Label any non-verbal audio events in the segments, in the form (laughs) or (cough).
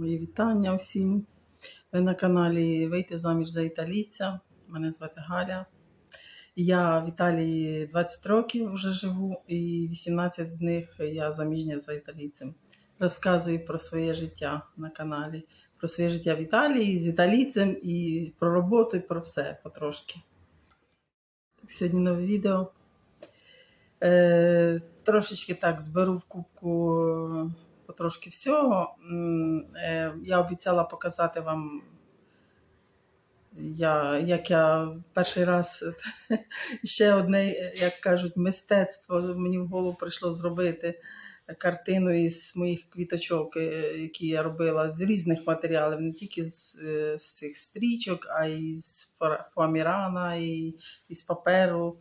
Мої вітання всім. Ви на каналі Вийти заміж за італійця. Мене звати Галя. Я в Італії 20 років вже живу, і 18 з них я заміжня за італійцем. Розказую про своє життя на каналі, про своє життя в Італії з італійцем і про роботу, і про все потрошки. Так, сьогодні нове відео. Е, трошечки так зберу в кубку потрошки всього. Е, Я обіцяла показати вам, як я перший раз (laughs) ще одне, як кажуть, мистецтво мені в голову прийшло зробити картину із моїх квіточок, е, які я робила з різних матеріалів, не тільки з, е, з цих стрічок, а й з фоамірана, і, з паперу.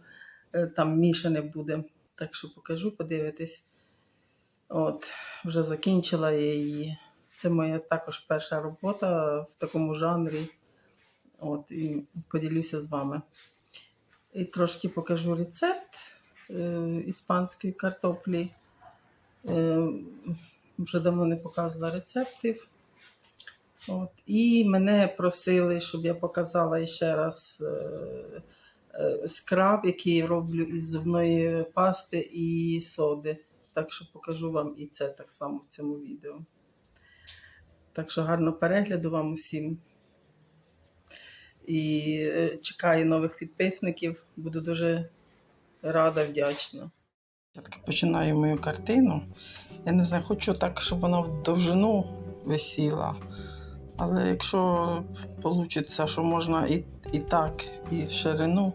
Там мішане буде. Так що покажу, подивитись. От, вже закінчила я її. Це моя також перша робота в такому жанрі. От, і поділюся з вами. І трошки покажу рецепт е, іспанської картоплі. Е, вже давно не показувала рецептів. От. І мене просили, щоб я показала ще раз е, е, скраб, який роблю із зубної пасти і соди. Так що покажу вам і це так само в цьому відео. Так що гарного перегляду вам усім. І е, чекаю нових підписників. Буду дуже рада, вдячна. Починаю мою картину. Я не знаю, хочу так, щоб вона в довжину висіла. Але якщо вийде, що можна і, і так, і в ширину,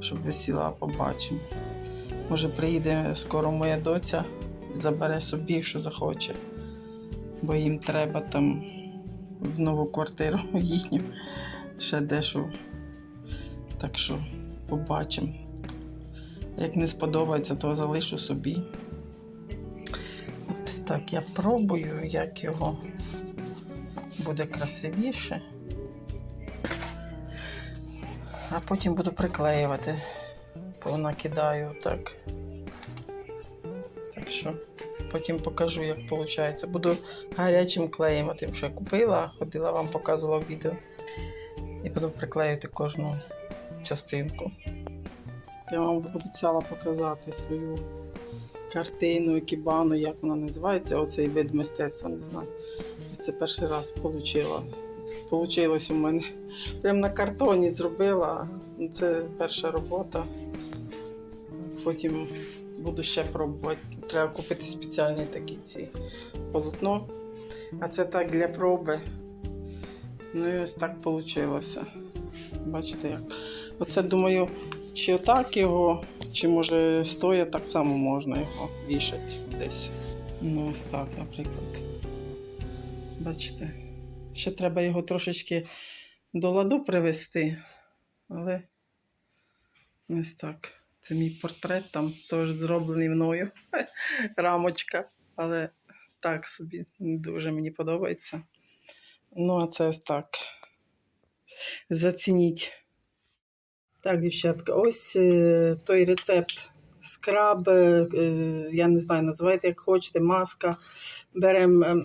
щоб висіла, побачимо. Може, приїде скоро моя доця забере собі, що захоче. Бо їм треба там в нову квартиру (laughs) їхню ще дещо. Так що побачимо. Як не сподобається, то залишу собі. Ось так я пробую, як його буде красивіше. А потім буду приклеювати. Понакидаю так. Так що потім покажу, як виходить. Буду гарячим клеєм, тим, що я купила, ходила, вам показувала відео. І буду приклеїти кожну частинку. Я вам обіцяла показати свою картину, кібану, як вона називається, оцей вид мистецтва, не знаю. Це перший раз отримала. Получилось у мене. Прямо на картоні зробила. Це перша робота. Потім буду ще пробувати. Треба купити спеціальні такі ці полотно. А це так для проби. Ну і ось так вийшло. Бачите як. Оце думаю, чи отак його, чи може стоя так само можна його вішати десь. Ну, ось так, наприклад. Бачите, ще треба його трошечки до ладу привести, але ось так. Це мій портрет, там теж зроблений мною. (laughs) Рамочка. Але так собі дуже мені подобається. Ну, а це ось так. Зацініть. Так, дівчатка, ось е, той рецепт. Скраб, е, е, я не знаю, називайте як хочете, маска. Беремо ем,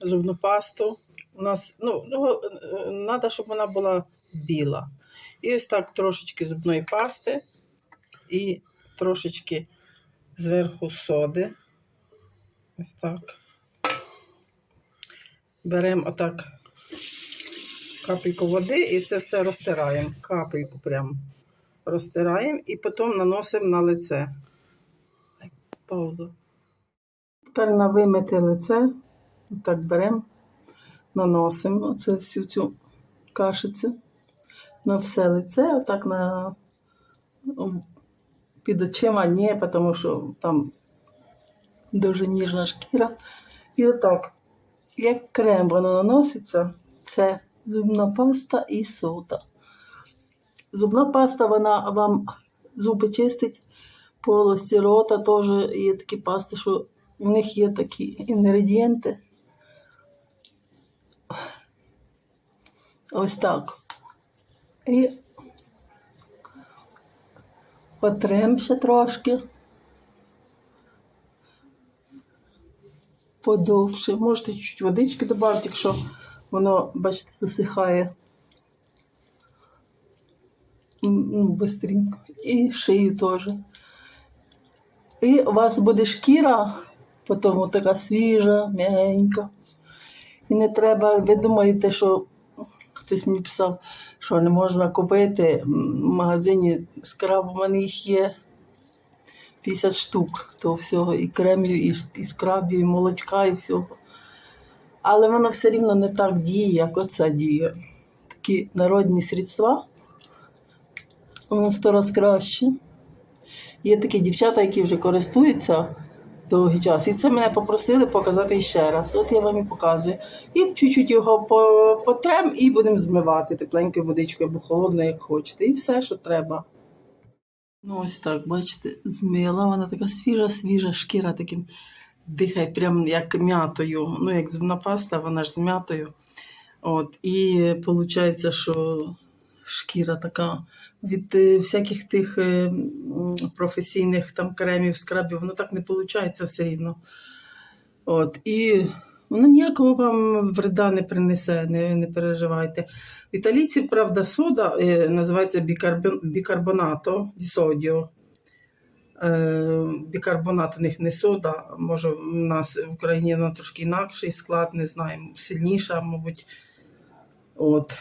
зубну пасту. У нас ну, ну, треба, щоб вона була біла. І ось так трошечки зубної пасти і трошечки зверху соди. Ось так. Беремо отак капельку води і це все розтираємо. Капельку прямо розтираємо і потім наносимо на лице. Паузу. Тепер на вимите лице. Так беремо, наносимо оце всю цю кашицю на все лице, отак на ну, під очима ні, тому що там дуже ніжна шкіра. І отак, як крем воно наноситься, це зубна паста і сода. Зубна паста, вона вам зуби чистить, полості рота теж є такі пасти, що в них є такі інгредієнти. Ось так. І потрем ще трошки. подовше. Можете чуть водички додати, якщо воно, бачите, засихає. Ну, бистренько. І шию теж. І у вас буде шкіра, потім така свіжа, м'ягенька. І не треба, ви думаєте, що хтось мені писав, що не можна купити в магазині скраб, у мене їх є 50 штук того всього, і кремів, і, і скрабів, і молочка, і всього. Але воно все рівно не так діє, як оце діє. Такі народні средства, воно сто раз краще. Є такі дівчата, які вже користуються довгий час. І це мене попросили показати ще раз. От я вам і показую. І чуть-чуть його по- потрем і будемо змивати тепленькою водичкою або холодною, як хочете. І все, що треба. Ну, ось так, бачите, змила, вона така свіжа, свіжа, шкіра таким дихає, прям як м'ятою. Ну, як зубна паста, вона ж з м'ятою. От, і виходить, що шкіра така від е, всяких тих е, професійних там кремів, скрабів, воно так не виходить все рівно. От, і воно ніякого вам вреда не принесе, не, не переживайте. В італійців, правда, сода е, називається бікарбонато ді содіо. Бікарбонат у них не сода, може в нас в Україні вона трошки інакший склад, не знаю, сильніша, мабуть. От.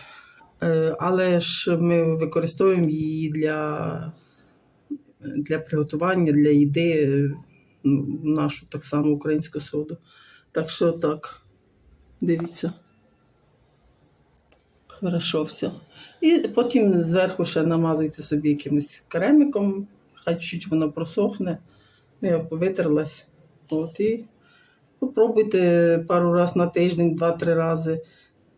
Е, але ж ми використовуємо її для, для приготування, для їди, е, ну, нашу так само українську соду. Так що так, дивіться. Хорошо все. І потім зверху ще намазуйте собі якимось кремиком, хай чуть воно просохне. Ну, Я витерлась. От, і попробуйте пару разів на тиждень, два-три рази.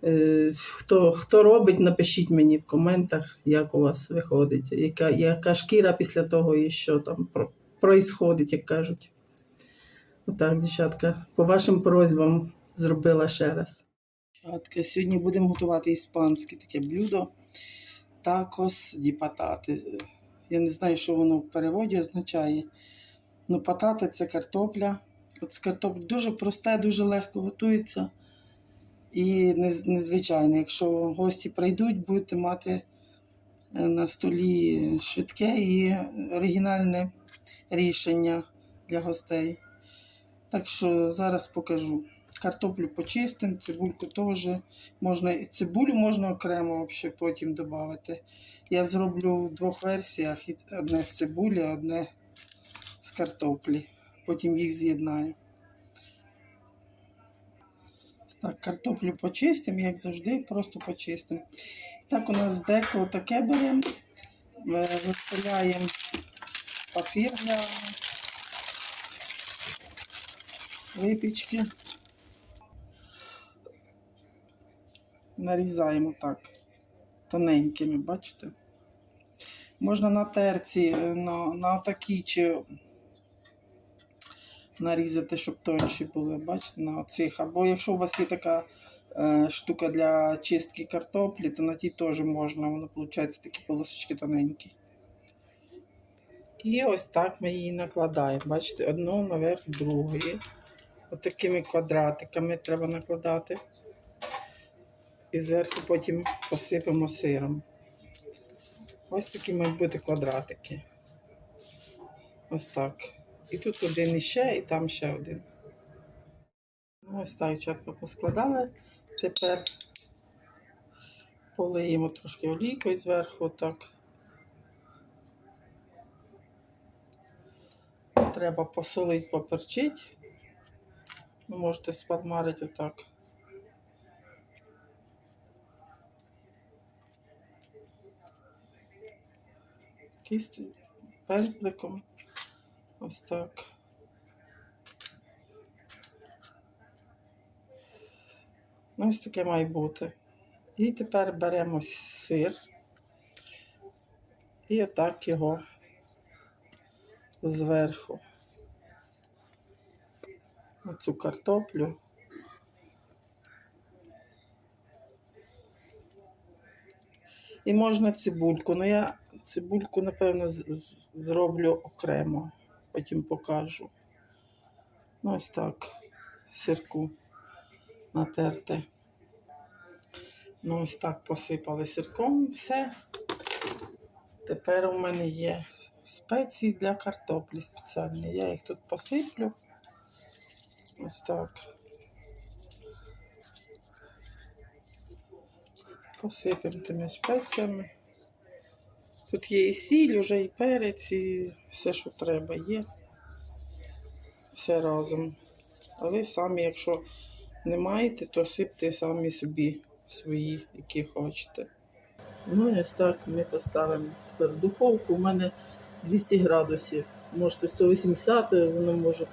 Е, Хто, хто робить, напишіть мені в коментах, як у вас виходить, яка, яка шкіра після того і що там про, происходить, як кажуть. Отак, дівчатка, по вашим просьбам зробила ще раз. Дівчатка, сьогодні будемо готувати іспанське таке блюдо такос ді патати. Я не знаю, що воно в переводі означає. Ну, патата це картопля. От з картоплі дуже просте, дуже легко готується. І нез- незвичайне. Якщо гості прийдуть, будете мати е, на столі швидке і оригінальне рішення для гостей. Так що зараз покажу. Картоплю почистимо, цибульку теж. Можна, цибулю можна окремо взагалі потім додати. Я зроблю в двох версіях: одне з цибулі, одне з картоплі. Потім їх з'єднаю. Так, картоплю почистимо, як завжди, просто почистимо. Так, у нас деко таке беремо. Е, Виставляємо папір для випічки. Нарізаємо так тоненькими, бачите? Можна на терці, е, на, на отакій чи нарізати, щоб тонші були, бачите, на оцих. Або якщо у вас є така е, штука для чистки картоплі, то на тій теж можна, воно виходить такі полосочки тоненькі. І ось так ми її накладаємо. Бачите, одну наверх другої. Отакими квадратиками треба накладати. І зверху потім посипемо сиром. Ось такі мають бути квадратики. Ось так. І тут один іще, і там ще один. Ну, Ось так чітко поскладали. Тепер полиємо трошки олійкою зверху, отак. Треба посолити, поперчити. Ви можете спадмарити отак. Кістю, пензликом. Ось так. Ну, ось таке має бути. І тепер беремо сир і отак його зверху. Оцю картоплю. І можна цибульку. Ну я цибульку, напевно, зроблю окремо. Потім покажу. Ну, ось так. сирку натерти. Ну, ось так посипали сирком все. Тепер у мене є спеції для картоплі спеціальні. Я їх тут посиплю. Ось так. Посипемо тими спеціями. Тут є і сіль, уже і перець, і все, що треба, є. Все разом. А ви самі, якщо не маєте, то сипте самі собі свої, які хочете. Ну, і ось так ми поставимо тепер духовку. У мене 200 градусів. Можете 180, воно може.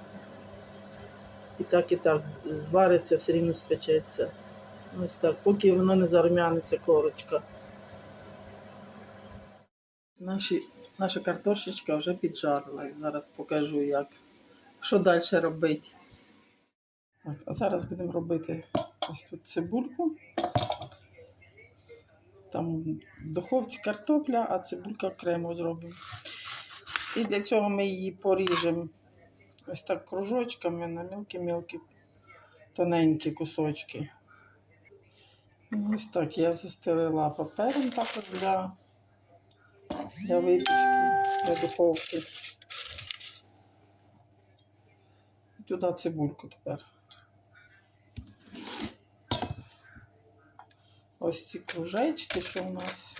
І так, і так звариться, все рівно спечеться. Ось так, поки воно не зарум'яниться корочка. Наші, наша картошечка вже піджарилась. Зараз покажу, як. Що далі робити. Так, а зараз будемо робити ось тут цибульку. Там в духовці картопля, а цибулька окремо зробимо. І для цього ми її поріжемо ось так кружочками на мілкі-мілкі тоненькі кусочки. Ось так я застелила папером також для, для випічки, для духовки. І туди цибульку тепер. Ось ці кружечки, що у нас.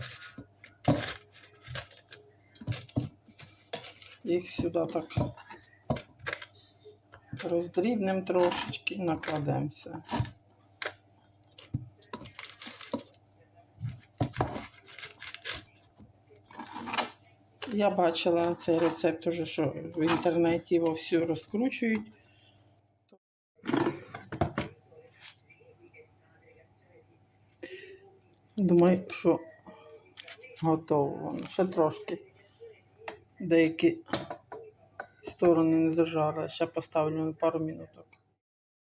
Їх сюди так роздрібнемо трошечки і накладемо все. Я бачила цей рецепт уже, що в інтернеті його всю розкручують. Думаю, що готово. Ще трошки. Деякі сторони не дожара. Ще поставлю на пару минуток.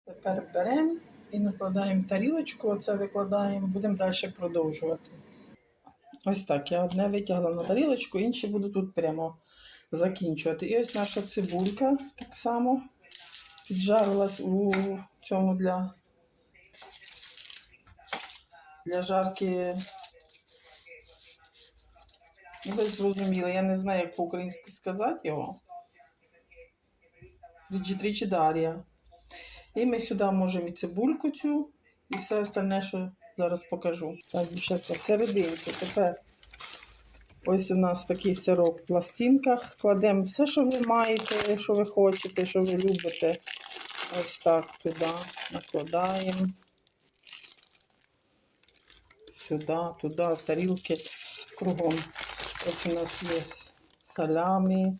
Тепер беремо і накладаємо тарілочку, оце викладаємо, будемо далі продовжувати. Ось так, я одне витягла на тарілочку, інші буду тут прямо закінчувати. І ось наша цибулька так само піджарилась у цьому для, для жарки. Ну, ви зрозуміли, я не знаю, як по-українськи сказати його. Ріджітрічідарія. І ми сюди можемо і цибульку цю, і все остальне, що зараз покажу. Так, дівчатка, всерединці тепер. Ось у нас такий сирок в пластинках. Кладемо все, що ви маєте, що ви хочете, що ви любите. Ось так туди накладаємо. Сюди, туди, тарілки кругом. Ось у нас є салямі.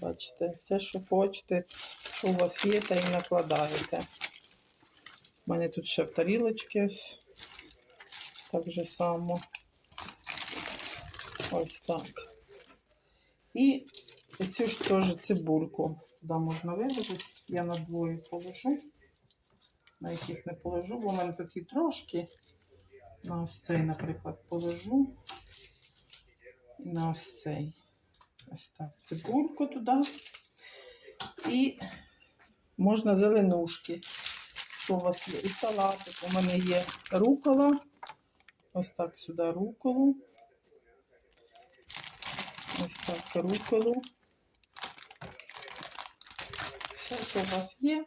Бачите, все, що хочете, що у вас є, та і накладаєте. У мене тут ще в тарілочці ось так же само. Ось так. І цю ж теж цибульку. Туди можна виложити. Я на двоє положу. На яких не положу, бо в мене тут і трошки. На ось цей, наприклад, положу. І на ось цей. Ось так. Цибульку туди. І можна зеленушки. Що у вас є? І салатик. У мене є рукола. Ось так сюди руколу. Ось так руколу. Все, що у вас є,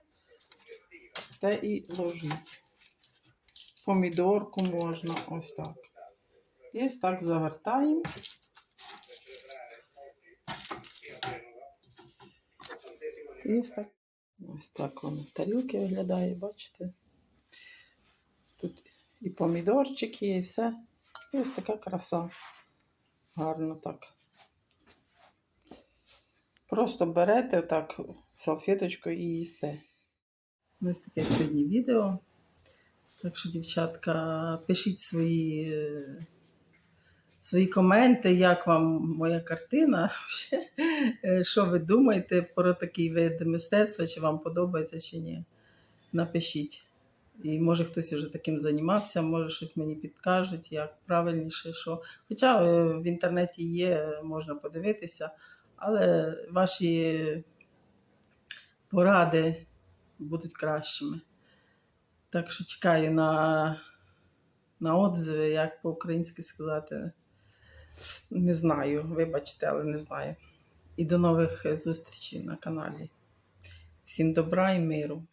те і ложіть. Помідорку можна ось так. І ось так завертаємо. І ось так. Ось так воно в тарілки виглядає, бачите? Тут і помідорчик є, і все. І ось така краса. Гарно так. Просто берете отак салфеточку і їсте. Ось таке сьогодні відео. Так що, дівчатка, пишіть свої, е, свої коменти, як вам моя картина. (laughs) Е, Що ви думаєте про такий вид мистецтва, чи вам подобається, чи ні. Напишіть. І може хтось вже таким займався, може щось мені підкажуть, як правильніше, що. Хоча е, в інтернеті є, можна подивитися, але ваші поради будуть кращими. Так що чекаю на, на отзиви, як по-українськи сказати. Не знаю, вибачте, але не знаю. І до нових зустрічей на каналі. Всім добра і миру.